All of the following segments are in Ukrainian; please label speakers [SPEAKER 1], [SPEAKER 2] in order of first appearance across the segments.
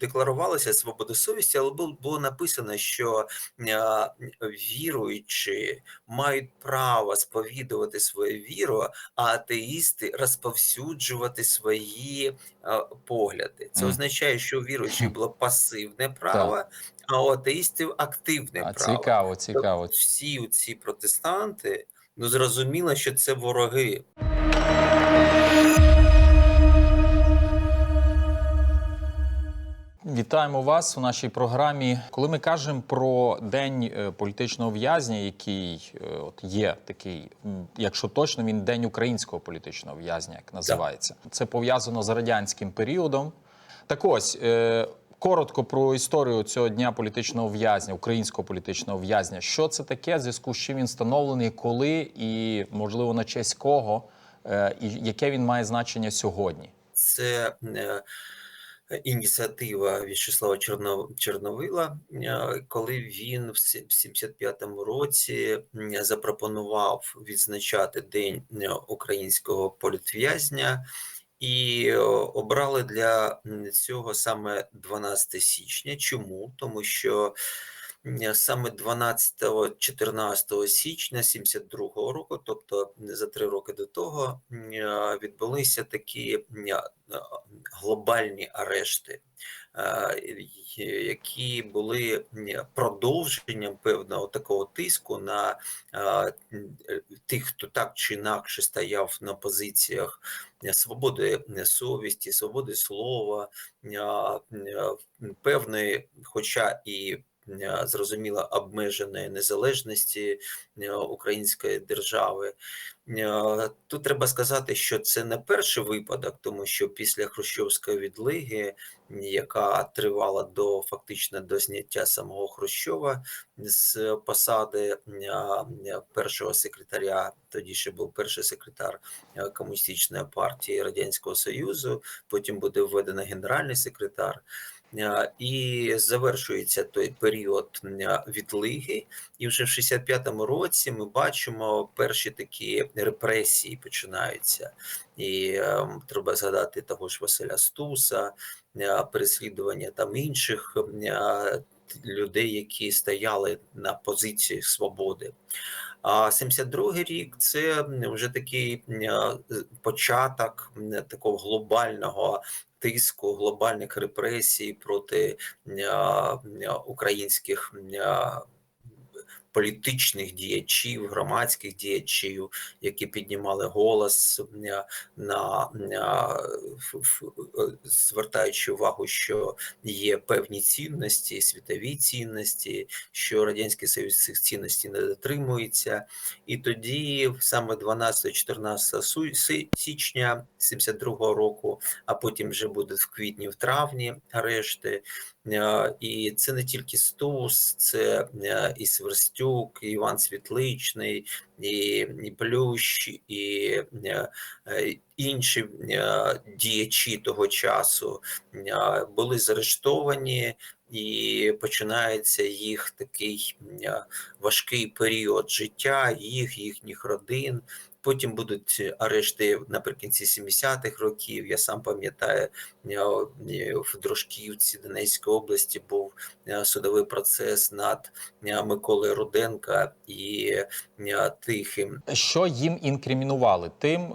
[SPEAKER 1] декларувалася свобода совісті, але було, написано, що е, віруючі мають право сповідувати свою віру, а атеїсти розповсюджувати свої е, погляди. Це означає, що у віруючих було пасивне право, а у атеїстів активне
[SPEAKER 2] А,
[SPEAKER 1] право.
[SPEAKER 2] цікаво, цікаво.
[SPEAKER 1] Тобто всі ці протестанти, ну зрозуміло, що це вороги.
[SPEAKER 2] Вітаємо вас у нашій програмі. Коли ми кажемо про день е, політичного в'язня, який е, от є такий, якщо точно, він день українського політичного в'язня, як називається, це пов'язано з радянським періодом. Так ось. е, Коротко про історію цього дня політичного в'язня, українського політичного в'язня. Що це таке, в зв'язку з чим він встановлений, коли і, можливо, на честь кого, і яке він має значення сьогодні?
[SPEAKER 1] Це ініціатива В'ячеслава Чорно, Чорновила, е, коли він в сі- в 75-му році запропонував відзначати День е, українського політв'язня. І е, обрали для цього саме 12 січня. Чому? Тому що саме 12-14 січня 72 року, тобто за три роки до того, е, відбулися такі е, глобальні арешти, е, які були продовженням певного такого тиску на е, е, тих, хто так чи інакше стояв на позиціях е, свободи е, совісті, свободи слова, е, е, певної, хоча і е, зрозуміло обмеженої незалежності е, української держави. Е, Тут треба сказати, що це не перший випадок, тому що після Хрущовської відлиги, яка тривала до фактично до зняття самого Хрущова з посади е, першого секретаря, тоді ще був перший секретар е, комуністичної партії Радянського Союзу, потім буде введено генеральний секретар. Е, І завершується той період е, відлиги, і вже в 65-му році ми бачимо перші такі репресії починаються. І е, треба згадати того ж Василя Стуса, переслідування там інших людей, які стояли на позиціях свободи. А 72-й рік це вже такий початок такого глобального тиску, глобальних репресій проти українських політичних діячів, громадських діячів, які піднімали голос е, на е, е, звертаючи увагу, що є певні цінності, світові цінності, що радянський союз цих цінностей не дотримується. І тоді, саме 12-14 су- си- січня 72 року, а потім вже буде в квітні, в травні арешти. Е, І це не тільки Стус, це е, і Сверстюк, і Іван Світличний, і, і Плющ, і е, е, інші діячі того часу були заарештовані, і починається їх такий важкий період життя, їх, їхніх родин. Потім будуть арешти наприкінці 70-х років. Я сам пам'ятаю, е, е, в Дружківці Донецької області був е, судовий процес над Миколою Руденка і Тихим.
[SPEAKER 2] Що їм інкримінували тим,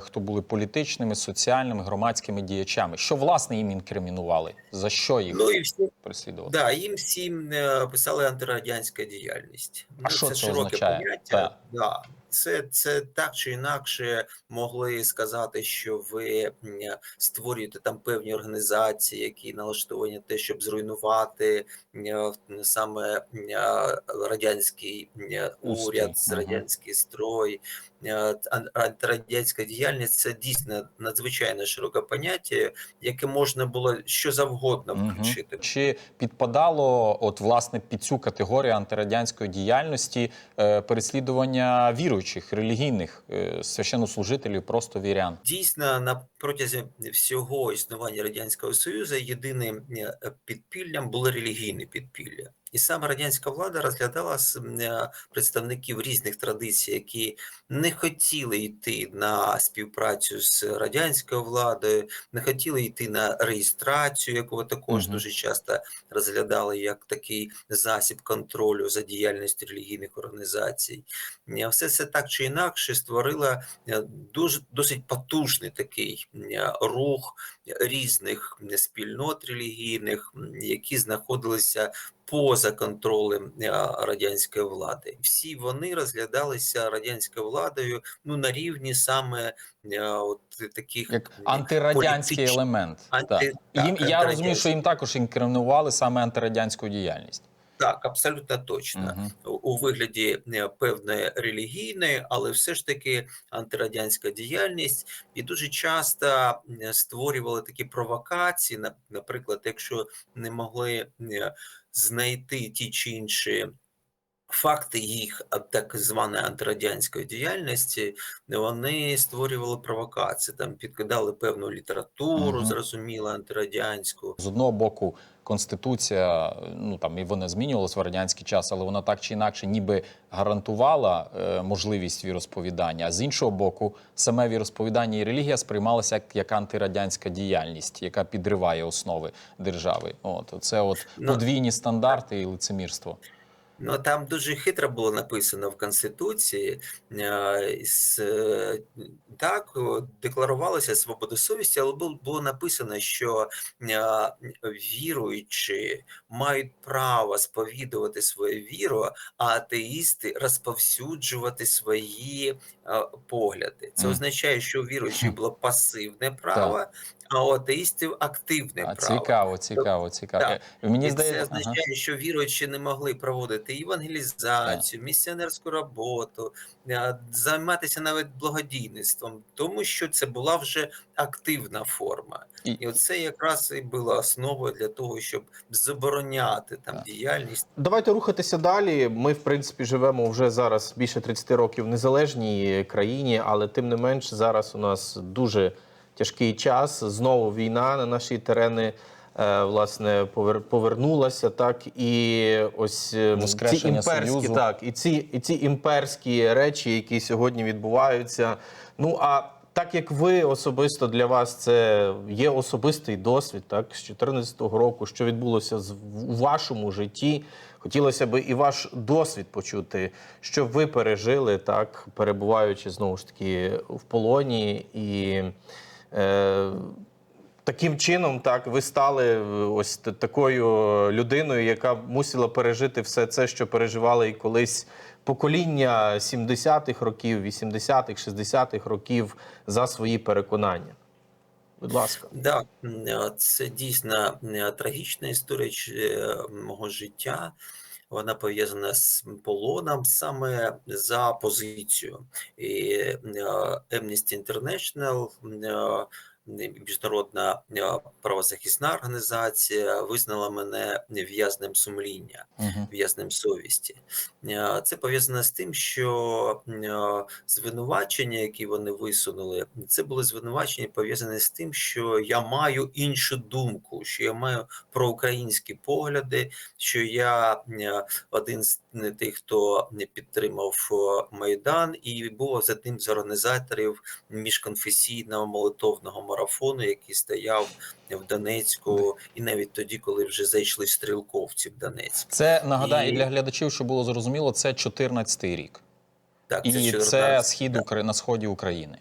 [SPEAKER 2] хто були політичними, соціальними, громадськими діячами? Що власне їм інкримінували? За що їх
[SPEAKER 1] Ну і всі
[SPEAKER 2] переслідували?
[SPEAKER 1] да, їм всім писали антирадянська діяльність.
[SPEAKER 2] А що це означає?
[SPEAKER 1] поняття.
[SPEAKER 2] Так.
[SPEAKER 1] Да. Це, це так чи інакше могли сказати, що ви створюєте там певні організації, які налаштовані на те, щоб зруйнувати саме радянський уряд,
[SPEAKER 2] Устрій,
[SPEAKER 1] радянський строй. Ан- Антирадянська діяльність це дійсно надзвичайно широке поняття, яке можна було що завгодно включити.
[SPEAKER 2] Чи підпадало от власне під цю категорію антирадянської діяльності е, переслідування віруючих, релігійних е, священнослужителів, просто вірян?
[SPEAKER 1] Дійсно, на протязі всього існування радянського союзу єдиним е, підпіллям було релігійне підпілля. І саме радянська влада розглядала е, представників різних традицій, які не хотіли йти на співпрацю з радянською владою, не хотіли йти на реєстрацію, яку також
[SPEAKER 2] Мгм.
[SPEAKER 1] дуже часто розглядали як такий засіб контролю за діяльністю релігійних організацій. Е, Все це так чи інакше створило е, дуже досить потужний такий рух різних спільнот релігійних, які знаходилися поза контролем е, радянської влади. Всі вони розглядалися радянською владою ну на рівні саме е, от таких
[SPEAKER 2] Як антирадянський
[SPEAKER 1] політич-
[SPEAKER 2] елемент.
[SPEAKER 1] Анти-
[SPEAKER 2] так.
[SPEAKER 1] так,
[SPEAKER 2] Їм, я розумію, що їм також інкримінували саме антирадянську діяльність.
[SPEAKER 1] Так, абсолютно точно.
[SPEAKER 2] Мгм.
[SPEAKER 1] у- вигляді е, певної релігійної, але все ж таки антирадянська діяльність, і дуже часто е, створювали такі провокації. Наприклад, якщо не могли е, знайти ті чи інші. Факти їх так званої антирадянської діяльності вони створювали провокації, там підкидали певну літературу,
[SPEAKER 2] Мгм.
[SPEAKER 1] зрозуміло, антирадянську,
[SPEAKER 2] З одного боку, конституція, ну там і вона змінювалась в радянський час, але вона так чи інакше, ніби гарантувала е, можливість віросповідання. А з іншого боку, саме віросповідання і релігія сприймалася як, як антирадянська діяльність, яка підриває основи держави. От це от
[SPEAKER 1] Ну,
[SPEAKER 2] подвійні стандарти і лицемірство.
[SPEAKER 1] Ну там дуже хитро було написано в Конституції. е, е, Так, декларувалася свобода совісті, але було, написано, що е, віруючі мають право сповідувати свою віру, а атеїсти розповсюджувати свої погляди. Це означає, що у віруючих було пасивне право, а у атеїстів активне
[SPEAKER 2] А,
[SPEAKER 1] право.
[SPEAKER 2] цікаво, цікаво, цікаво.
[SPEAKER 1] Так.
[SPEAKER 2] Е, Мені
[SPEAKER 1] І це означає, що віруючі не могли проводити євангелізацію, місіонерську роботу, займатися навіть благодійництвом, тому що це була вже активна форма.
[SPEAKER 2] І-
[SPEAKER 1] І оце якраз і було основою для того, щоб забороняти там
[SPEAKER 2] Так.
[SPEAKER 1] діяльність.
[SPEAKER 3] Давайте рухатися далі. Ми, в принципі, живемо вже зараз більше 30 років в незалежній країні, але тим не менш, зараз у нас дуже тяжкий час. Знову війна на наші терени. е, Власне, повернулася так, і ось е, ці імперські,
[SPEAKER 2] Союзу.
[SPEAKER 3] так, і ці, і ці імперські речі, які сьогодні відбуваються. Ну а так як ви особисто для вас це є особистий досвід, так з 2014 року, що відбулося з вашому житті, хотілося б і ваш досвід почути, що ви пережили, так перебуваючи знову ж таки в полоні і. Е, Таким чином, так ви стали е, ось такою людиною, яка мусила пережити все це, що переживали і колись покоління 70-х років, 80-х, 60-х років за свої переконання. Будь ласка.
[SPEAKER 1] Да, це дійсно е, трагічна історія е, мого життя. Вона пов'язана з полоном саме за позицію. І е, Amnesty International, міжнародна е, правозахисна організація, визнала мене в'язнем сумління
[SPEAKER 2] Мгм.
[SPEAKER 1] в'язнем совісті. Е, Це пов'язано з тим, що е, звинувачення, які вони висунули, це були звинувачення пов'язані з тим, що я маю іншу думку, що я маю проукраїнські погляди, що я один з тих, хто не підтримав Майдан, і був одним з організаторів міжконфесійного молитовного марафону, який стояв в Донецьку, і навіть тоді, коли вже зайшли стрілковці в Донецьк.
[SPEAKER 2] Це нагадаю
[SPEAKER 1] І-
[SPEAKER 2] для глядачів, щоб було зрозуміло, це 14-й рік.
[SPEAKER 1] Так,
[SPEAKER 2] І це,
[SPEAKER 1] 14
[SPEAKER 2] схід Укра... на сході України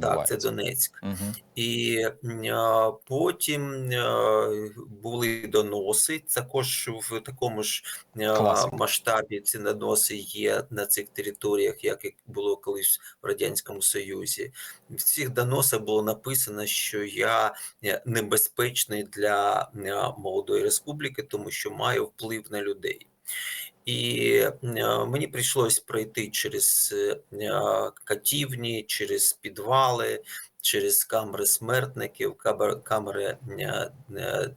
[SPEAKER 1] Так, це. Донецьк.
[SPEAKER 2] Мгм.
[SPEAKER 1] І е, потім е, були доноси. Також в такому ж
[SPEAKER 2] Класика.
[SPEAKER 1] масштабі ці доноси є на цих територіях, як і було колись в Радянському Союзі. В цих доносах було написано, що я е, небезпечний для молодої республіки, тому що маю вплив на людей. І е, мені прийшлось пройти через е, катівні, через підвали, через камери смертників, камери е,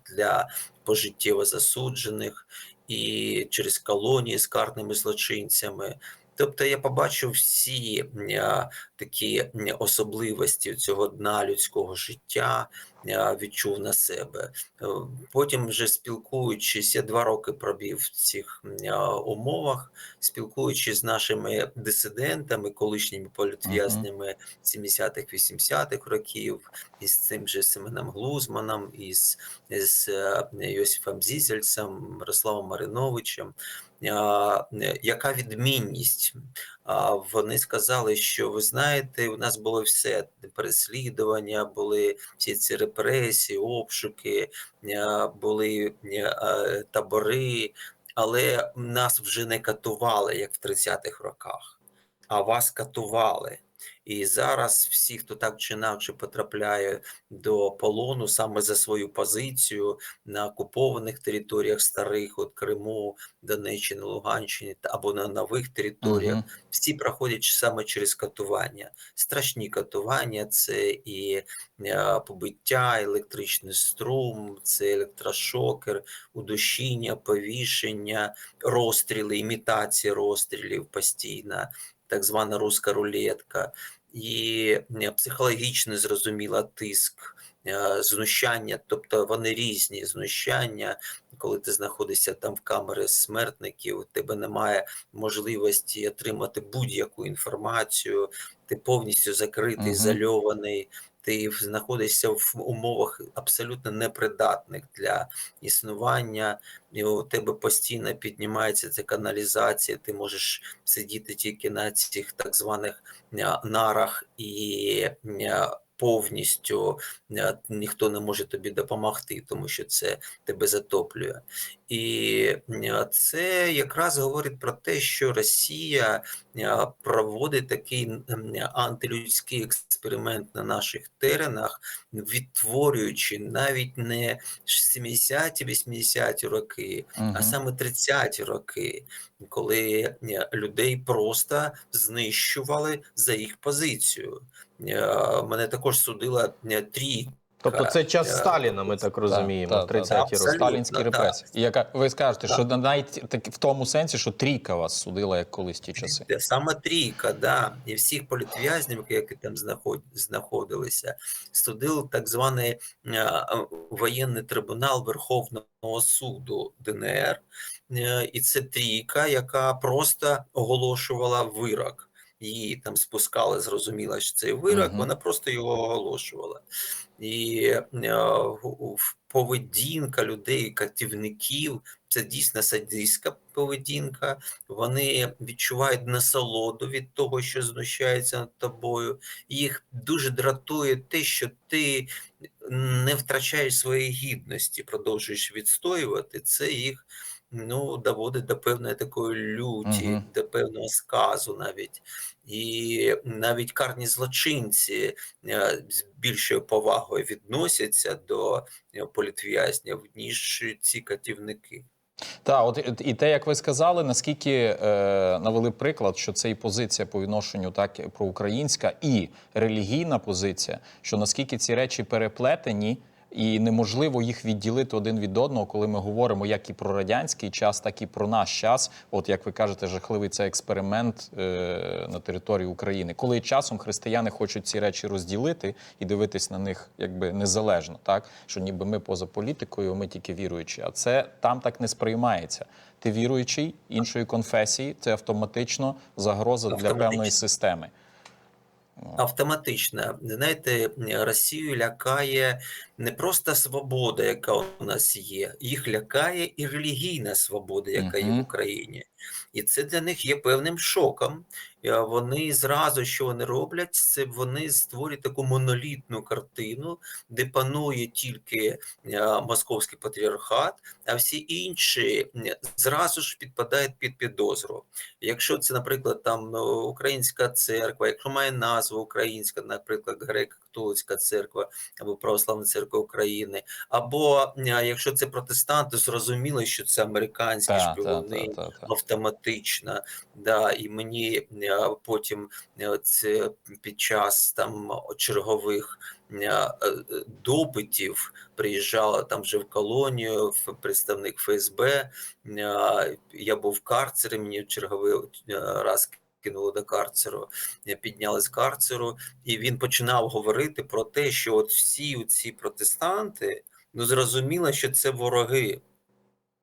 [SPEAKER 1] для пожиттєво засуджених і через колонії з карними злочинцями. Тобто я побачив всі е, такі особливості цього дна людського життя, е, відчув на себе. Е, Потім, вже спілкуючись, я два роки пробів в цих умовах, спілкуючись з нашими дисидентами, колишніми політв'язнями 70-х, 80-х років, із цим же Семеном Глузманом, із, із е, Йосифом Зізельцем, Мирославом Мариновичем. Е, Яка відмінність? Вони сказали, що ви знаєте, у нас було все переслідування, були всі ці репресії, обшуки, були е, табори, але нас вже не катували, як в 30-х роках, а вас катували. І зараз всі, хто так чи інакше потрапляє до полону саме за свою позицію на окупованих територіях старих, от Криму, Донеччини, Луганщині або на нових територіях,
[SPEAKER 2] Мгм.
[SPEAKER 1] всі проходять саме через катування. Страшні катування це і е, побиття, електричний струм, це електрошокер, удушіння, повішення, розстріли, імітація розстрілів постійна, так звана руська рулетка, і е, психологічно зрозуміла тиск. е, Знущання, тобто вони різні знущання, коли ти знаходишся там в камери смертників, у тебе немає можливості отримати будь-яку інформацію, ти повністю закритий,
[SPEAKER 2] Мгм.
[SPEAKER 1] ізольований, ти знаходишся в умовах абсолютно непридатних для існування, і у тебе постійно піднімається ця каналізація, ти можеш сидіти тільки на цих так званих е, нарах і е, повністю е, ніхто не може тобі допомогти, тому що це тебе затоплює. І е, це якраз говорить про те, що Росія е, проводить такий антилюдський експеримент на наших теренах, відтворюючи навіть не 70-80-ті роки, а саме 30-ті роки, коли людей просто знищували за їх позицію. Е, Мене також судила е, трійка.
[SPEAKER 3] Тобто це час
[SPEAKER 1] Е,
[SPEAKER 3] Сталіна, ми так розуміємо,
[SPEAKER 2] Так,
[SPEAKER 3] в 30-ті
[SPEAKER 1] так,
[SPEAKER 3] роки.
[SPEAKER 2] Сталінські репресії. І яка ви скажете,
[SPEAKER 1] Так.
[SPEAKER 2] що навіть так в тому сенсі, що трійка вас судила як колись ті часи.
[SPEAKER 1] Саме трійка, да, і всіх політв'язнів, які там знаход... знаходилися, судив так званий воєнний трибунал Верховного суду ДНР. І це трійка, яка просто оголошувала вирок. Її там спускали, зрозуміло, що цей вирок,
[SPEAKER 2] Мгм.
[SPEAKER 1] вона просто його оголошувала. І е, поведінка людей, катівників, це дійсно садистська поведінка. Вони відчувають насолоду від того, що знущається над тобою. Їх дуже дратує те, що ти не втрачаєш своєї гідності, продовжуєш відстоювати. Це їх ну, доводить до певної такої люті,
[SPEAKER 2] Мгм.
[SPEAKER 1] до певного сказу навіть. І навіть карні злочинці е, з більшою повагою відносяться до е, політв'язнів, ніж ці катівники.
[SPEAKER 2] Так, от і- і те, як ви сказали, наскільки е, навели приклад, що це і позиція по відношенню так проукраїнська і релігійна позиція, що наскільки ці речі переплетені. І неможливо їх відділити один від одного, коли ми говоримо як і про радянський час, так і про наш час. От як ви кажете, жахливий це експеримент е, на території України, коли часом християни хочуть ці речі розділити і дивитись на них якби незалежно, так що ніби ми поза політикою, ми тільки віруючі. А це там так не сприймається. Ти віруючий іншої конфесії, це автоматично загроза для певної системи.
[SPEAKER 1] Автоматично, знаєте, Росію лякає не просто свобода, яка у нас є, їх лякає і релігійна свобода, яка є в Україні. І це для них є певним шоком. Е, Вони зразу, що вони роблять, це вони створюють таку монолітну картину, де панує тільки е, московський патріархат, а всі інші зразу ж підпадають під підозру. Якщо це, наприклад, там ну, українська церква, якщо має назву українська, наприклад, греко-католицька церква або православна церква України, або якщо це протестанти, зрозуміло, що це американські
[SPEAKER 2] Та, та, та, та, та.
[SPEAKER 1] автоматично. Да, і мені потім це під час там чергових е, допитів приїжджала там вже в колонію в- представник ФСБ. Я був в карцері, мені в черговий раз кинули до карцеру, е, підняли з карцеру, і він починав говорити про те, що от всі ці протестанти, ну зрозуміло, що це вороги.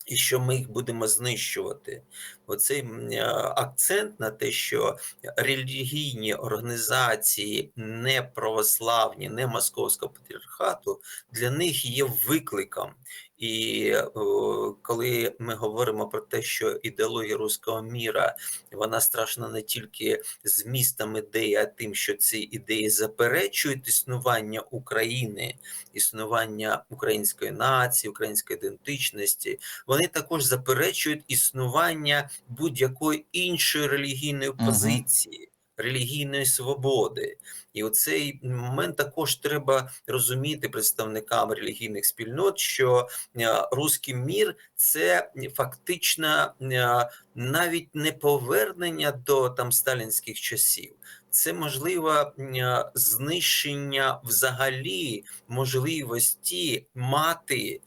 [SPEAKER 1] І що ми їх будемо знищувати. Оцей е, акцент на те, що релігійні організації не православні, не московського патріархату для них є викликом. І е, коли ми говоримо про те, що ідеологія руського міра вона страшна не тільки змістом ідеї, а тим, що ці ідеї заперечують існування України, існування української нації, української ідентичності, вони також заперечують існування будь-якої іншої релігійної позиції. Релігійної свободи, і оцей момент також треба розуміти представникам релігійних спільнот, що е, руський мір це фактично е, навіть не повернення до там сталінських часів, це можливо е, знищення взагалі можливості мати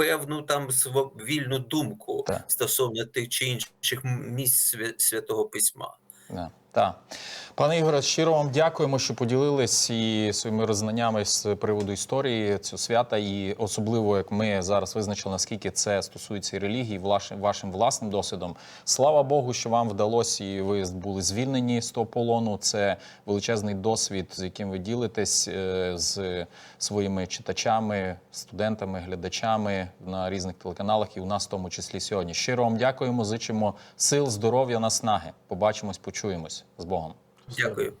[SPEAKER 1] певну там вільну думку
[SPEAKER 2] Так.
[SPEAKER 1] стосовно тих чи інших місць свя- святого письма.
[SPEAKER 2] Да, так. Пане Ігоре, щиро вам дякуємо, що поділились і своїми роззнаннями з приводу історії цього свята, і особливо як ми зараз визначили, наскільки це стосується релігії, вашим, вашим власним досвідом. Слава Богу, що вам вдалося і ви були звільнені з того полону. Це величезний досвід, з яким ви ділитесь е, з своїми читачами, студентами, глядачами на різних телеканалах, і у нас в тому числі сьогодні. Щиро вам дякуємо, зичимо сил, здоров'я, наснаги. Побачимось, почуємось з Богом.
[SPEAKER 1] Дякую.